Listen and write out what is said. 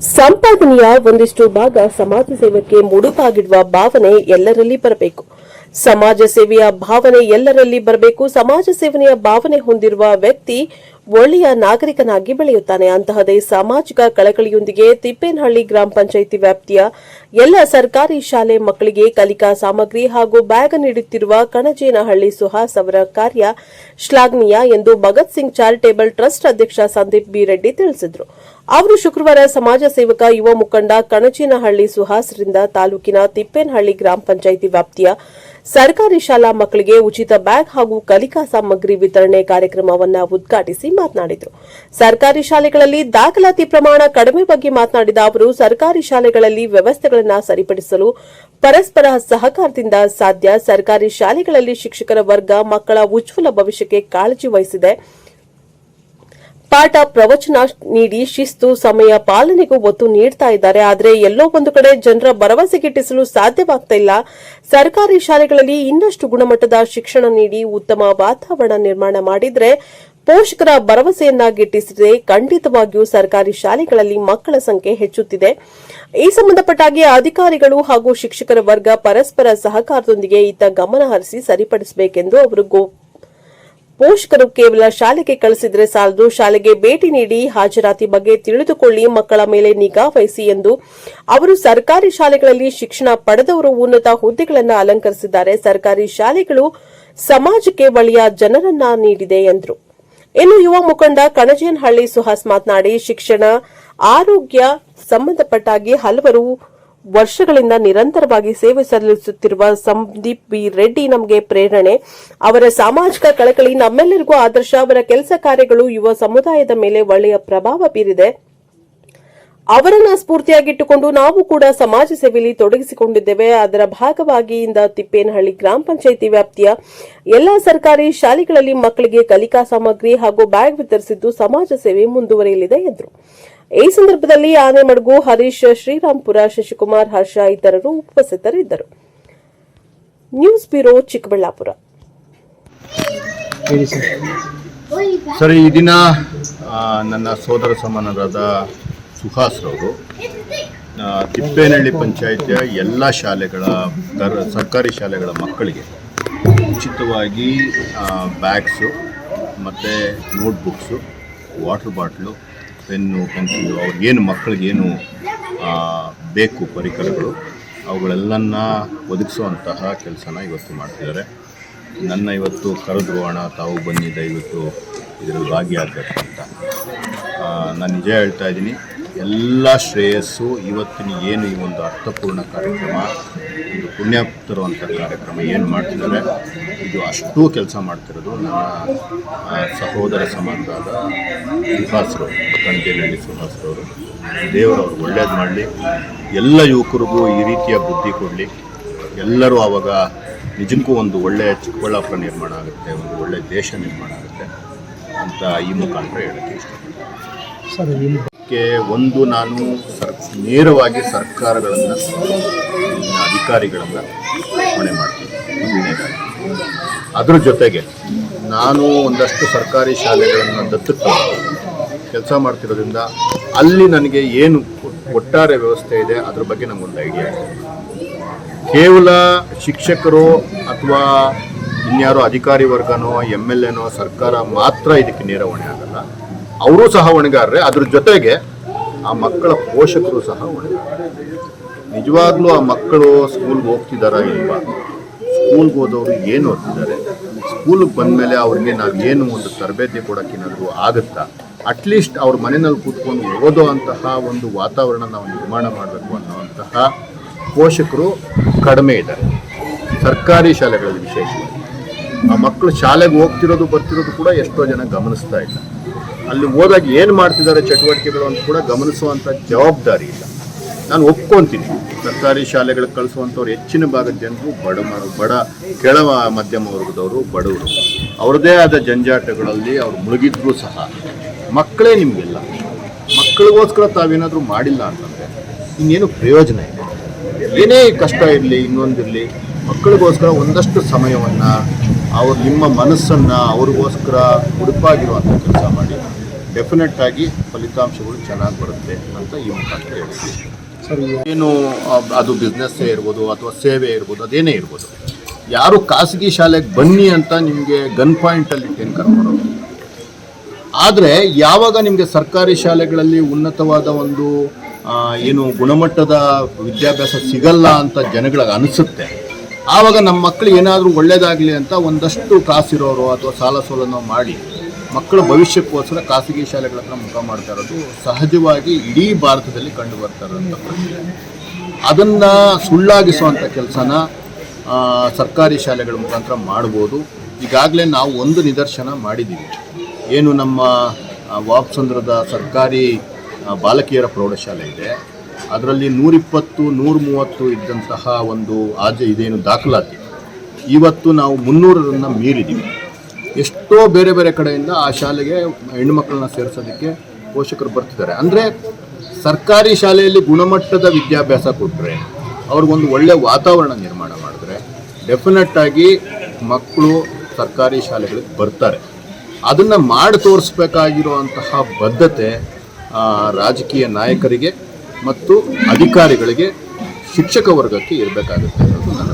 ಸಂಪಾದನೆಯ ಒಂದಿಷ್ಟು ಭಾಗ ಸಮಾಜ ಸೇವಕ್ಕೆ ಮುಡುಪಾಗಿಡುವ ಭಾವನೆ ಎಲ್ಲರಲ್ಲಿ ಬರಬೇಕು. ಸಮಾಜ ಸೇವೆಯ ಭಾವನೆ ಎಲ್ಲರಲ್ಲಿ ಬರಬೇಕು. ಸಮಾಜ ಸೇವನೆಯ ಭಾವನೆ ಹೊಂದಿರುವ ವ್ಯಕ್ತಿ ಒಳ್ಳೆಯ ನಾಗರಿಕನಾಗಿ ಬೆಳೆಯುತ್ತಾನೆ. ಅಂತಹದೇ ಸಾಮಾಜಿಕ ಕಳಕಳಿಯೊಂದಿಗೆ ತಿಪ್ಪೇನಹಳ್ಳಿ ಗ್ರಾಮ ಪಂಚಾಯಿತಿ ವ್ಯಾಪ್ತಿಯ ಎಲ್ಲ ಸರ್ಕಾರಿ ಶಾಲೆ ಮಕ್ಕಳಿಗೆ ಕಲಿಕಾ ಸಾಮಗ್ರಿ ಹಾಗೂ ಬ್ಯಾಗ್ ನೀಡುತ್ತಿರುವ ಕಣಜೇನಹಳ್ಳಿ ಸುಹಾಸ್ ಅವರ ಕಾರ್ಯ ಶ್ಲಾಘನೀಯ ಎಂದು ಭಗತ್ ಸಿಂಗ್ ಚಾರಿಟೇಬಲ್ ಟ್ರಸ್ಟ್ ಅಧ್ಯಕ್ಷ ಸಂದೀಪ್ ಬಿ ರೆಡ್ಡಿ ತಿಳಿಸಿದರು. ಅವರು ಶುಕ್ರವಾರ ಸಮಾಜ ಸೇವಕ ಯುವ ಮುಖಂಡ ಕಣಚೇನಹಳ್ಳಿ ಸುಹಾಸ್ರಿಂದ ತಾಲೂಕಿನ ತಿಪ್ಪೇನಹಳ್ಳಿ ಗ್ರಾಮ ಪಂಚಾಯಿತಿ ವ್ಯಾಪ್ತಿಯ ಸರ್ಕಾರಿ ಶಾಲಾ ಮಕ್ಕಳಿಗೆ ಉಚಿತ ಬ್ಯಾಗ್ ಹಾಗೂ ಕಲಿಕಾ ಸಾಮಗ್ರಿ ವಿತರಣೆ ಕಾರ್ಯಕ್ರಮವನ್ನು ಉದ್ಘಾಟಿಸಿ ಮಾತನಾಡಿದರು. ಸರ್ಕಾರಿ ಶಾಲೆಗಳಲ್ಲಿ ದಾಖಲಾತಿ ಪ್ರಮಾಣ ಕಡಿಮೆ ಬಗ್ಗೆ ಮಾತನಾಡಿದ ಅವರು, ಸರ್ಕಾರಿ ಶಾಲೆಗಳಲ್ಲಿ ವ್ಯವಸ್ಥೆಗಳನ್ನು ಸರಿಪಡಿಸಲು ಪರಸ್ಪರ ಸಹಕಾರದಿಂದ ಸಾಧ್ಯ. ಸರ್ಕಾರಿ ಶಾಲೆಗಳಲ್ಲಿ ಶಿಕ್ಷಕರ ವರ್ಗ, ಮಕ್ಕಳ ಉಜ್ವಲ ಭವಿಷ್ಯಕ್ಕೆ ಕಾಳಜಿ ವಹಿಸಿದೆ. ಪಾಠ ಪ್ರವಚನ ನೀಡಿ ಶಿಸ್ತು, ಸಮಯ ಪಾಲನೆಗೂ ಒತ್ತು ನೀಡ್ತಾ ಇದ್ದಾರೆ. ಆದರೆ ಎಲ್ಲೋ ಒಂದು ಕಡೆ ಜನರ ಭರವಸೆ ಗಿಟ್ಟಿಸಲು ಸಾಧ್ಯವಾಗ್ತಾ ಇಲ್ಲ. ಸರ್ಕಾರಿ ಶಾಲೆಗಳಲ್ಲಿ ಇನ್ನಷ್ಟು ಗುಣಮಟ್ಟದ ಶಿಕ್ಷಣ ನೀಡಿ ಉತ್ತಮ ವಾತಾವರಣ ನಿರ್ಮಾಣ ಮಾಡಿದ್ರೆ ಪೋಷಕರ ಭರವಸೆಯನ್ನ ಗಿಟ್ಟಿಸಿದ್ರೆ ಖಂಡಿತವಾಗಿಯೂ ಸರ್ಕಾರಿ ಶಾಲೆಗಳಲ್ಲಿ ಮಕ್ಕಳ ಸಂಖ್ಯೆ ಹೆಚ್ಚುತ್ತಿದೆ. ಈ ಸಂಬಂಧಪಟ್ಟಾಗಿ ಅಧಿಕಾರಿಗಳು ಹಾಗೂ ಶಿಕ್ಷಕರ ವರ್ಗ ಪರಸ್ಪರ ಸಹಕಾರದೊಂದಿಗೆ ಇತ್ತ ಗಮನ ಹರಿಸಿ ಸರಿಪಡಿಸಬೇಕೆಂದು ಅವರು ಪೋಷಕರು ಕೇವಲ ಶಾಲೆಗೆ ಕಳಿಸಿದರೆ ಸಾಲದು, ಶಾಲೆಗೆ ಭೇಟಿ ನೀಡಿ ಹಾಜರಾತಿ ಬಗ್ಗೆ ತಿಳಿದುಕೊಳ್ಳಿ, ಮಕ್ಕಳ ಮೇಲೆ ನಿಗಾ ವಹಿಸಿ ಎಂದು ಅವರು ಸರ್ಕಾರಿ ಶಾಲೆಗಳಲ್ಲಿ ಶಿಕ್ಷಣ ಪಡೆದವರು ಉನ್ನತ ಹುದ್ದೆಗಳನ್ನು ಅಲಂಕರಿಸಿದ್ದಾರೆ. ಸರ್ಕಾರಿ ಶಾಲೆಗಳು ಸಮಾಜಕ್ಕೆ ಒಳ್ಳೆಯ ಜನರನ್ನ ನೀಡಿದೆ ಎಂದರು. ಇನ್ನು ಯುವ ಮುಖಂಡ ಕಣಜೇನಹಳ್ಳಿ ಸುಹಾಸ್ ಮಾತನಾಡಿ, ಶಿಕ್ಷಣ, ಆರೋಗ್ಯ ಸಂಬಂಧಪಟ್ಟಾಗಿ ಹಲವರು ವರ್ಷಗಳಿಂದ ನಿರಂತರವಾಗಿ ಸೇವೆ ಸಲ್ಲಿಸುತ್ತಿರುವ ಸಂದೀಪ್ ಬಿ. ರೆಡ್ಡಿ ನಮಗೆ ಪ್ರೇರಣೆ. ಅವರ ಸಾಮಾಜಿಕ ಕಳಕಳಿ ನಮ್ಮೆಲ್ಲರಿಗೂ ಆದರ್ಶ. ಅವರ ಕೆಲಸ ಕಾರ್ಯಗಳು ಯುವ ಸಮುದಾಯದ ಮೇಲೆ ಒಳ್ಳೆಯ ಪ್ರಭಾವ ಬೀರಿದೆ. ಅವರನ್ನ ಸ್ಫೂರ್ತಿಯಾಗಿಟ್ಟುಕೊಂಡು ನಾವು ಕೂಡ ಸಮಾಜ ಸೇವೆಯಲ್ಲಿ ತೊಡಗಿಸಿಕೊಂಡಿದ್ದೇವೆ. ಅದರ ಭಾಗವಾಗಿ ಇಂದ ತಿಪ್ಪೇನಹಳ್ಳಿ ಗ್ರಾಮ ಪಂಚಾಯಿತಿ ವ್ಯಾಪ್ತಿಯ ಎಲ್ಲಾ ಸರ್ಕಾರಿ ಶಾಲೆಗಳಲ್ಲಿ ಮಕ್ಕಳಿಗೆ ಕಲಿಕಾ ಸಾಮಗ್ರಿ ಹಾಗೂ ಬ್ಯಾಗ್ ವಿತರಿಸಿದ್ದು ಸಮಾಜ ಸೇವೆ ಮುಂದುವರಿಯಲಿದೆ ಎಂದರು. ಈ ಸಂದರ್ಭದಲ್ಲಿ ಆನೆಮಡ್ಗು ಹರೀಶ್ ಶ್ರೀರಾಮ್ಪುರ ಶಶಿಕುಮಾರ್, ಹರ್ಷ ಇತರರು ಉಪಸ್ಥಿತರಿದ್ದರು. News bureau Chikkaballapur. ಸರ್. ಈ ದಿನ ನನ್ನ ಸೋದರ ಸಮಾನರಾದ ಸುಹಾಸ್ರವರು ತಿಪ್ಪೇನಹಳ್ಳಿ ಪಂಚಾಯಿತಿಯ ಎಲ್ಲ ಶಾಲೆಗಳ ಕರ್ ಸರ್ಕಾರಿ ಶಾಲೆಗಳ ಮಕ್ಕಳಿಗೆ ಉಚಿತವಾಗಿ ಬ್ಯಾಗ್ಸು ಮತ್ತು notebooks, water bottle, pen, pencil ಅವ್ರಿಗೇನು ಮಕ್ಕಳಿಗೇನು ಬೇಕು ಪರಿಕರಗಳು, ಅವುಗಳೆಲ್ಲನ್ನ ಒದಗಿಸುವಂತಹ ಕೆಲಸನ ಇವತ್ತು ಮಾಡ್ತಿದ್ದಾರೆ. ನನ್ನ ಇವತ್ತು ಕರೆದ್ರು ಅಣ್ಣ, ತಾವು ಬನ್ನಿ, ದಯವಿಟ್ಟು ಇದರಲ್ಲಿ ಭಾಗಿಯಾಗಬೇಕು ಅಂತ. ನಾನು ನಿಜ ಹೇಳ್ತಾ ಇದ್ದೀನಿ ಎಲ್ಲ ಶ್ರೇಯಸ್ಸು, ಇವತ್ತಿನ ಏನು ಈ ಒಂದು ಅರ್ಥಪೂರ್ಣ ಕಾರ್ಯಕ್ರಮ, ಒಂದು ಪುಣ್ಯ ತರುವಂಥ ಕಾರ್ಯಕ್ರಮ ಏನು ಮಾಡ್ತಿದ್ದಾರೆ ಇದು ಅಷ್ಟೂ ಕೆಲಸ ಮಾಡ್ತಿರೋದು ನನ್ನ ಸಹೋದರ ಸಮಾಜದ ಸುಹಾಸರು ಕಂಟೇನಹಳ್ಳಿ ಸುಹಾಸ್ರವರು ದೇವರವ್ರು ಒಳ್ಳೇದು ಮಾಡಲಿ, ಎಲ್ಲ ಯುವಕರಿಗೂ ಈ ರೀತಿಯ ಬುದ್ಧಿ ಕೊಡಲಿ. ಎಲ್ಲರೂ ಆವಾಗ ನಿಜಕ್ಕೂ ಒಂದು ಒಳ್ಳೆಯ ಚಿಕ್ಕಬಳ್ಳಾಪುರ ನಿರ್ಮಾಣ ಆಗುತ್ತೆ, ಒಂದು ಒಳ್ಳೆಯ ದೇಶ ನಿರ್ಮಾಣ ಆಗುತ್ತೆ ಅಂತ ಈ ಮುಖಾಂತರ ಹೇಳೋಕ್ಕೆ ಇಷ್ಟಪಡ್ತೀನಿ. ಅದಕ್ಕೆ ಒಂದು ನಾನು ಸರ್, ನೇರವಾಗಿ ಸರ್ಕಾರಗಳನ್ನು ಅಧಿಕಾರಿಗಳನ್ನು ಹೊಣೆ ಮಾಡ್ತೀನಿ. ಅದ್ರ ಜೊತೆಗೆ ನಾನು ಒಂದಷ್ಟು ಸರ್ಕಾರಿ ಶಾಲೆಗಳನ್ನು ದತ್ತು ಕೆಲಸ ಮಾಡ್ತಿರೋದ್ರಿಂದ ಅಲ್ಲಿ ನನಗೆ ಏನು ಒಟ್ಟಾರೆ ವ್ಯವಸ್ಥೆ ಇದೆ ಅದ್ರ ಬಗ್ಗೆ ನಮಗೊಂದು ಐಡಿಯಾ ಇದೆ. ಕೇವಲ ಶಿಕ್ಷಕರು ಅಥವಾ ಇನ್ಯಾರೋ ಅಧಿಕಾರಿ ವರ್ಗನೋ ಎಂ ಎಲ್ ಎನೋ ಸರ್ಕಾರ ಮಾತ್ರ ಇದಕ್ಕೆ ನೇರ ಆಗಲ್ಲ. ಅವರೂ ಸಹ ಹೊಣೆಗಾರರೇ, ಅದ್ರ ಜೊತೆಗೆ ಆ ಮಕ್ಕಳ ಪೋಷಕರು ಸಹ ಹೊಣೆಗಾರರು. ನಿಜವಾಗ್ಲೂ ಆ ಮಕ್ಕಳು ಸ್ಕೂಲ್ಗೆ ಹೋಗ್ತಿದ್ದಾರಾ ಇಲ್ವಾ? ಸ್ಕೂಲ್ಗೆ ಹೋದವರು ಏನು ಓದ್ತಿದ್ದಾರೆ? ಸ್ಕೂಲ್ಗೆ ಬಂದಮೇಲೆ ಅವ್ರಿಗೆ ನಾವು ಏನು ಒಂದು ತರಬೇತಿ ಕೊಡೋಕ್ಕೇನಾದರೂ ಆಗುತ್ತಾ? ಅಟ್ಲೀಸ್ಟ್ ಅವ್ರ ಮನೆಯಲ್ಲಿ ಕೂತ್ಕೊಂಡು ಓದೋ ಅಂತಹ ಒಂದು ವಾತಾವರಣ ನಾವು ನಿರ್ಮಾಣ ಮಾಡಬೇಕು ಅನ್ನೋವಂತಹ ಪೋಷಕರು ಕಡಿಮೆ ಇದ್ದಾರೆ. ಸರ್ಕಾರಿ ಶಾಲೆಗಳಲ್ಲಿ ವಿಶೇಷವಾಗಿ. ಆ ಮಕ್ಕಳು ಶಾಲೆಗೆ ಹೋಗ್ತಿರೋದು ಬರ್ತಿರೋದು ಕೂಡ ಎಷ್ಟೋ ಜನ ಗಮನಿಸ್ತಾ ಇಲ್ಲ. ಅಲ್ಲಿ ಹೋದಾಗ ಏನು ಮಾಡ್ತಿದ್ದಾರೆ ಚಟುವಟಿಕೆಗಳು ಅಂತ ಕೂಡ ಗಮನಿಸುವಂಥ ಜವಾಬ್ದಾರಿ ಇಲ್ಲ. ನಾನು ಒಪ್ಕೊಂತೀನಿ. ಸರ್ಕಾರಿ ಶಾಲೆಗಳಿಗೆ ಕಳಿಸುವಂಥವ್ರು ಹೆಚ್ಚಿನ ಭಾಗದ ಜನರು ಬಡ ಬಡ ಕೆಳ ಮಧ್ಯಮ ವರ್ಗದವರು ಬಡವರು. ಅವ್ರದ್ದೇ ಆದ ಜಂಜಾಟಗಳಲ್ಲಿ ಅವ್ರು ಮುಳುಗಿದ್ರು ಸಹ ಮಕ್ಕಳೇ ನಿಮಗೆಲ್ಲ. ಮಕ್ಕಳಿಗೋಸ್ಕರ ತಾವೇನಾದರೂ ಮಾಡಿಲ್ಲ ಅಂತಂದರೆ ಇನ್ನೇನು ಪ್ರಯೋಜನ ಇದೆ ಏನೇ ಕಷ್ಟ ಇರಲಿ, ಇನ್ನೊಂದಿರಲಿ ಮಕ್ಕಳಿಗೋಸ್ಕರ ಒಂದಷ್ಟು ಸಮಯವನ್ನು ಅವ್ರು ನಿಮ್ಮ ಮನಸ್ಸನ್ನು ಅವ್ರಿಗೋಸ್ಕರ ಉಡುಪಾಗಿರುವಂಥ ಕೆಲಸ ಮಾಡಿ ಡೆಫಿನೆಟ್ ಆಗಿ ಫಲಿತಾಂಶಗಳು ಚೆನ್ನಾಗಿ ಬರುತ್ತೆ ಅಂತ ಈ ಮುಖಾಂತರ ಹೇಳ್ತೀವಿ. ಏನು ಅದು ಬಿಸ್ನೆಸ್ಸೇ ಇರ್ಬೋದು ಅಥವಾ ಸೇವೆ ಇರ್ಬೋದು ಅದೇನೇ ಇರ್ಬೋದು. ಯಾರು ಖಾಸಗಿ ಶಾಲೆಗೆ ಬನ್ನಿ ಅಂತ ನಿಮಗೆ ಗನ್ ಪಾಯಿಂಟಲ್ಲಿ ಇಟ್ಟೇನು ಕರ್ಕೊಂಡು ಆದರೆ ಯಾವಾಗ ನಿಮಗೆ ಸರ್ಕಾರಿ ಶಾಲೆಗಳಲ್ಲಿ ಉನ್ನತವಾದ ಒಂದು ಏನು ಗುಣಮಟ್ಟದ ವಿದ್ಯಾಭ್ಯಾಸ ಸಿಗಲ್ಲ ಅಂತ ಜನಗಳಿಗೆ ಅನಿಸುತ್ತೆ ಆವಾಗ ನಮ್ಮ ಮಕ್ಕಳು ಏನಾದರೂ ಒಳ್ಳೇದಾಗಲಿ ಅಂತ ಒಂದಷ್ಟು ಕಾಸಿರೋರು ಅಥವಾ ಸಾಲ ಸೋಲನ್ನು ಮಾಡಿ ಮಕ್ಕಳ ಭವಿಷ್ಯಕ್ಕೋಸ್ಕರ ಖಾಸಗಿ ಶಾಲೆಗಳ ಹತ್ರ ಮುಖ ಮಾಡ್ತಾ ಇರೋದು ಸಹಜವಾಗಿ ಇಡೀ ಭಾರತದಲ್ಲಿ ಕಂಡು ಬರ್ತಾ ಇರೋಂಥ ಅದನ್ನು ಸುಳ್ಳಾಗಿಸುವಂಥ ಕೆಲಸನ ಸರ್ಕಾರಿ ಶಾಲೆಗಳ ಮುಖಾಂತರ ಮಾಡ್ಬೋದು. ಈಗಾಗಲೇ ನಾವು ಒಂದು ನಿದರ್ಶನ ಮಾಡಿದ್ದೀವಿ. ಏನು ನಮ್ಮ ವಾಪ್ಸಂದ್ರದ ಸರ್ಕಾರಿ ಬಾಲಕಿಯರ ಪ್ರೌಢಶಾಲೆ ಇದೆ. ಅದರಲ್ಲಿ ನೂರಿಪ್ಪತ್ತು ನೂರ ಮೂವತ್ತು ಇದ್ದಂತಹ ಒಂದು ಆಜೆ ಇದೇನು ದಾಖಲಾತಿ. ಇವತ್ತು ನಾವು ಮುನ್ನೂರರನ್ನು ಮೀರಿದ್ದೀವಿ ಎಷ್ಟೋ ಬೇರೆ ಬೇರೆ ಕಡೆಯಿಂದ ಆ ಶಾಲೆಗೆ ಹೆಣ್ಣುಮಕ್ಕಳನ್ನ ಸೇರಿಸೋದಕ್ಕೆ ಪೋಷಕರು ಬರ್ತಿದ್ದಾರೆ. ಅಂದರೆ ಸರ್ಕಾರಿ ಶಾಲೆಯಲ್ಲಿ ಗುಣಮಟ್ಟದ ವಿದ್ಯಾಭ್ಯಾಸ ಕೊಟ್ಟರೆ ಅವ್ರಿಗೊಂದು ಒಳ್ಳೆಯ ವಾತಾವರಣ ನಿರ್ಮಾಣ ಮಾಡಿದ್ರೆ ಡೆಫಿನೆಟ್ಟಾಗಿ ಮಕ್ಕಳು ಸರ್ಕಾರಿ ಶಾಲೆಗಳಿಗೆ ಬರ್ತಾರೆ. ಅದನ್ನು ಮಾಡಿ ತೋರಿಸ್ಬೇಕಾಗಿರುವಂತಹ ಬದ್ಧತೆ ರಾಜಕೀಯ ನಾಯಕರಿಗೆ ಮತ್ತು ಅಧಿಕಾರಿಗಳಿಗೆ ಶಿಕ್ಷಕ ವರ್ಗಕ್ಕೆ ಇರಬೇಕಾಗುತ್ತೆ ಅನ್ನೋದು ನನ್ನ